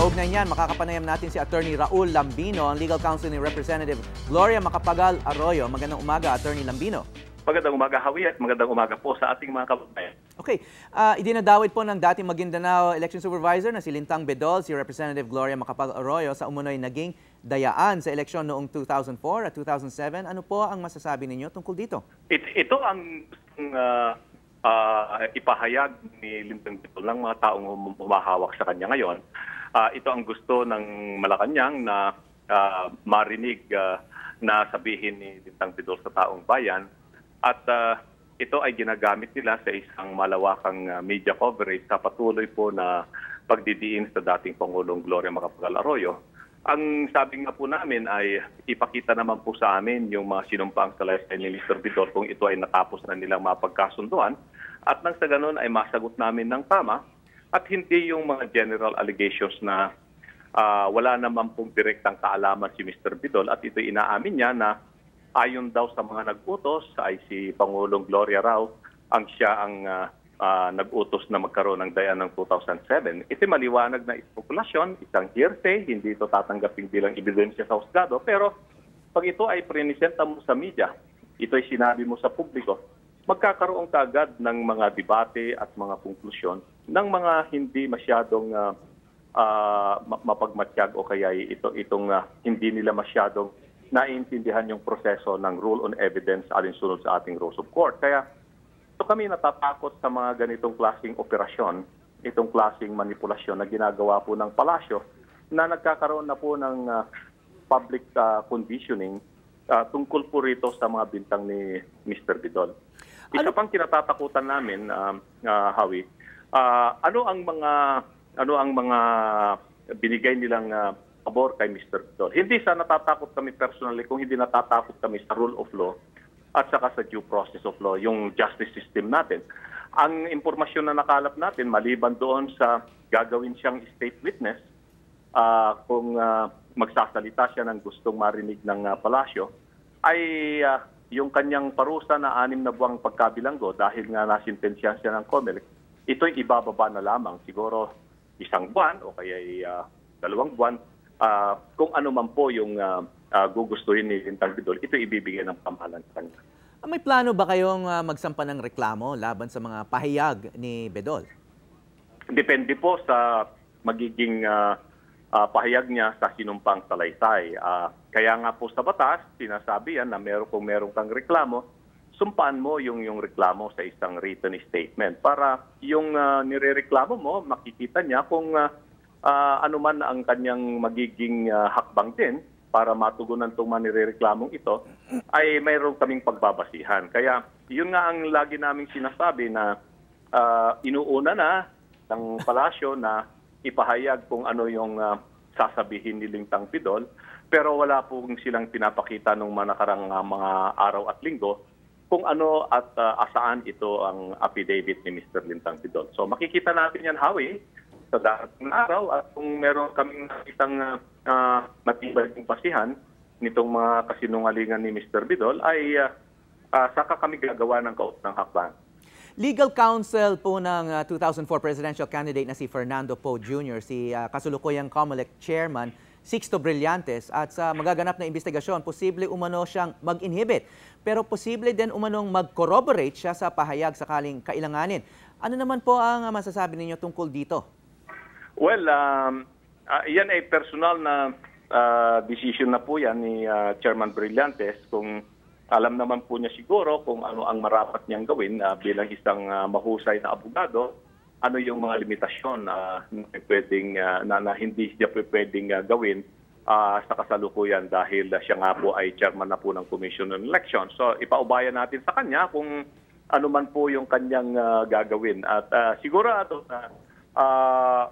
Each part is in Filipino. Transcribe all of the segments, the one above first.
Kaugnay niyan, makakapanayam natin si Attorney Raul Lambino, ang legal counsel ni Representative Gloria Macapagal Arroyo. Magandang umaga, Attorney Lambino. Magandang umaga, Hawi, at magandang umaga po sa ating mga kababayan. Okay, uh, idinadawit po ng dating Maguindanao Election Supervisor na si Lintang Bedol, si Representative Gloria Macapagal Arroyo sa umunoy naging dayaan sa eleksyon noong 2004 at 2007. Ano po ang masasabi ninyo tungkol dito? It, ito ang uh, uh, ipahayag ni Lintang Bedol ng mga taong humahawak sa kanya ngayon. Uh, ito ang gusto ng Malacanang na uh, marinig uh, na sabihin ni Lintang Bedol sa taong bayan at uh, ito ay ginagamit nila sa isang malawakang media coverage sa patuloy po na pagdidiin sa dating Pangulong Gloria Macapagal Arroyo. Ang sabi nga po namin ay ipakita naman po sa amin yung mga sinumpang salaysay ni Mr. Bidor kung ito ay natapos na nilang mapagkasunduan at nang sa ganun ay masagot namin ng tama at hindi yung mga general allegations na uh, wala naman pong direktang kaalaman si Mr. Bidol at ito inaamin niya na ayon daw sa mga nag-utos ay si Pangulong Gloria Rao ang siya ang uh, uh, nag-utos na magkaroon ng dayan ng 2007. Ito maliwanag na espekulasyon, isang hearsay, hindi ito tatanggapin bilang ebidensya sa husgado. Pero pag ito ay prinisenta mo sa media, ito ay sinabi mo sa publiko, magkakaroon ka agad ng mga debate at mga konklusyon ng mga hindi masyadong uh, uh, mapagmatsyag o kaya ito, itong uh, hindi nila masyadong naiintindihan yung proseso ng rule on evidence alinsunod sa ating rules of court. Kaya ito kami natatakot sa mga ganitong klaseng operasyon, itong klaseng manipulasyon na ginagawa po ng palasyo na nagkakaroon na po ng uh, public uh, conditioning uh, tungkol po rito sa mga bintang ni Mr. Bidol. Isa ano? pang kinatatakutan namin, uh, uh, Hawi, uh, ano ang mga ano ang mga binigay nilang uh, pabor kay Mr. Dol. Hindi sa natatakot kami personally kung hindi natatakot kami sa rule of law at saka sa due process of law, yung justice system natin. Ang impormasyon na nakalap natin, maliban doon sa gagawin siyang state witness, uh, kung uh, magsasalita siya ng gustong marinig ng uh, palasyo, ay uh, yung kanyang parusa na anim na buwang pagkabilanggo dahil nga nasintensya siya ng COMELEC, ito'y ibababa na lamang. Siguro isang buwan o kaya uh, dalawang buwan uh, kung ano man po yung uh, uh, gugustuhin ni Lintang Bidol, ito ibibigay ng pamahalaan sa kanya. May plano ba kayong uh, magsampa ng reklamo laban sa mga pahayag ni Bedol? Depende po sa magiging uh, uh, pahayag niya sa sinumpang salaysay. Uh, kaya nga po sa batas, sinasabi yan na meron, kung meron kang reklamo, sumpaan mo yung, yung reklamo sa isang written statement para yung uh, nirereklamo mo, makikita niya kung uh, uh, anuman ang kanyang magiging uh, hakbang din para matugunan itong manirereklamong ito, ay mayroon kaming pagbabasihan. Kaya yun nga ang lagi naming sinasabi na uh, inuuna na ng palasyo na ipahayag kung ano yung uh, sasabihin ni Lingtang Pidol, pero wala pong silang pinapakita nung manakarang uh, mga araw at linggo kung ano at uh, asaan ito ang affidavit ni Mr. Lintang Pidol. So makikita natin yan, Howie, sa darating araw at kung meron kaming nakitang uh, matibay kong pasihan nitong mga kasinungalingan ni Mr. Bidol ay uh, uh, saka kami gagawa ng kaup ng hakbang. Legal counsel po ng uh, 2004 presidential candidate na si Fernando Poe Jr., si uh, kasulukuyang COMELEC chairman, Sixto Brillantes at sa magaganap na investigasyon, posible umano siyang mag-inhibit. Pero posible din umanong mag-corroborate siya sa pahayag sakaling kailanganin. Ano naman po ang masasabi ninyo tungkol dito? Well, um, uh, yan ay personal na uh, decision na po yan ni uh, Chairman Brillantes kung alam naman po niya siguro kung ano ang marapat niyang gawin uh, bilang isang uh, mahusay na abogado, ano yung mga limitasyon uh, na, pwedeng, uh, na, na hindi siya pwedeng uh, gawin uh, sa kasalukuyan dahil uh, siya nga po ay chairman na po ng Commission on Election. So ipaubayan natin sa kanya kung ano man po yung kanyang uh, gagawin. At uh, sigurado na uh,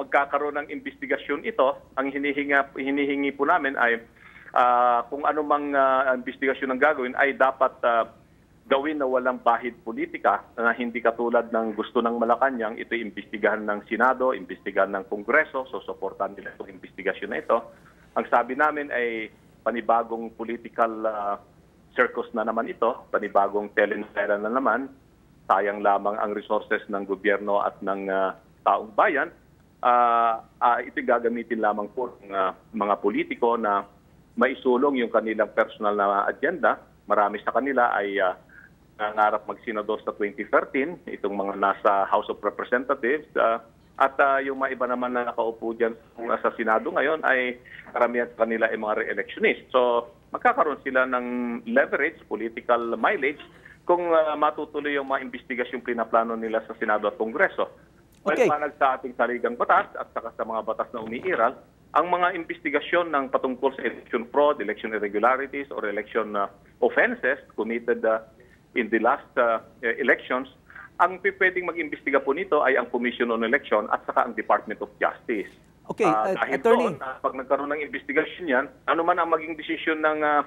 magkakaroon ng investigasyon ito, ang hinihinga, hinihingi po namin ay uh, kung ano mang uh, investigasyon ang gagawin ay dapat uh, gawin na walang bahid politika na hindi katulad ng gusto ng Malacanang, ito imbestigahan ng Senado, imbestigahan ng Kongreso, so supportan nila itong investigasyon na ito. Ang sabi namin ay panibagong political uh, circus na naman ito, panibagong telenovela na naman, sayang lamang ang resources ng gobyerno at ng uh, taong bayan ah, ah, ito gagamitin lamang po ng ah, mga politiko na maisulong yung kanilang personal na agenda. Marami sa kanila ay ah, nangarap magsenador sa 2013, itong mga nasa House of Representatives. ah, at ah, yung mga iba naman na nakaupo dyan sa Senado ngayon ay karamihan sa kanila ay mga re-electionist. So magkakaroon sila ng leverage, political mileage, kung ah, matutuloy yung mga investigasyong pinaplano nila sa Senado at Kongreso. Okay. Maliwanag sa ating saligang batas at saka sa mga batas na umiiral, ang mga investigasyon ng patungkol sa election fraud, election irregularities, or election uh, offenses committed uh, in the last uh, elections, ang pwedeng mag-imbestiga po nito ay ang Commission on Election at saka ang Department of Justice. Okay, uh, dahil Attorney. doon, ah, pag nagkaroon ng investigasyon yan, ano man ang maging desisyon ng ah,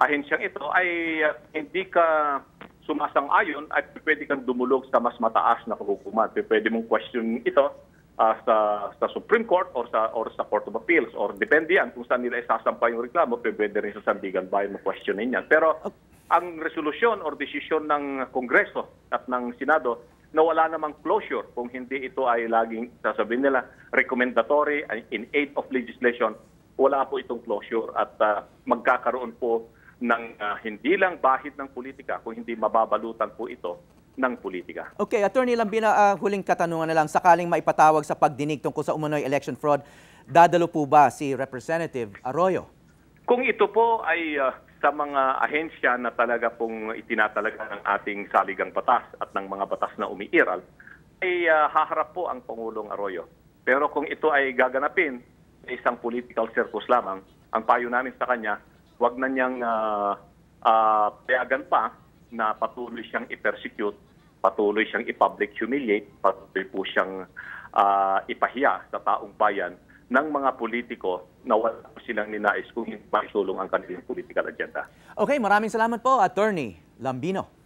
ahensyang ito ay ah, hindi ka sumasang-ayon at pwede kang dumulog sa mas mataas na kahukuman. Pwede mong question ito ah, sa sa Supreme Court or sa or sa Court of Appeals or depende yan kung saan nila isasampa yung reklamo, pwede rin sa Sandigan Bayan mo questionin yan. Pero ang resolusyon or desisyon ng Kongreso at ng Senado na wala namang closure kung hindi ito ay laging sasabihin nila recommendatory in aid of legislation, wala po itong closure at ah, magkakaroon po ng ah, hindi lang bahid ng politika kung hindi mababalutan po ito ng politika. Okay, Attorney Lambina, ah, huling katanungan na lang. Sakaling maipatawag sa pagdinig tungkol sa umunoy election fraud, dadalo po ba si Representative Arroyo? Kung ito po ay ah, sa mga ahensya na talaga pong itinatalaga ng ating saligang batas at ng mga batas na umiiral, ay ah, haharap po ang Pangulong Arroyo. Pero kung ito ay gaganapin sa isang political circus lamang, ang payo namin sa kanya, wag na niyang ah, ah, payagan pa na patuloy siyang i-persecute, patuloy siyang i-public humiliate, patuloy po siyang ah, ipahiya sa taong bayan ng mga politiko na wala silang ninais kung hindi maisulong ang kanilang political agenda. Okay, maraming salamat po, Attorney Lambino.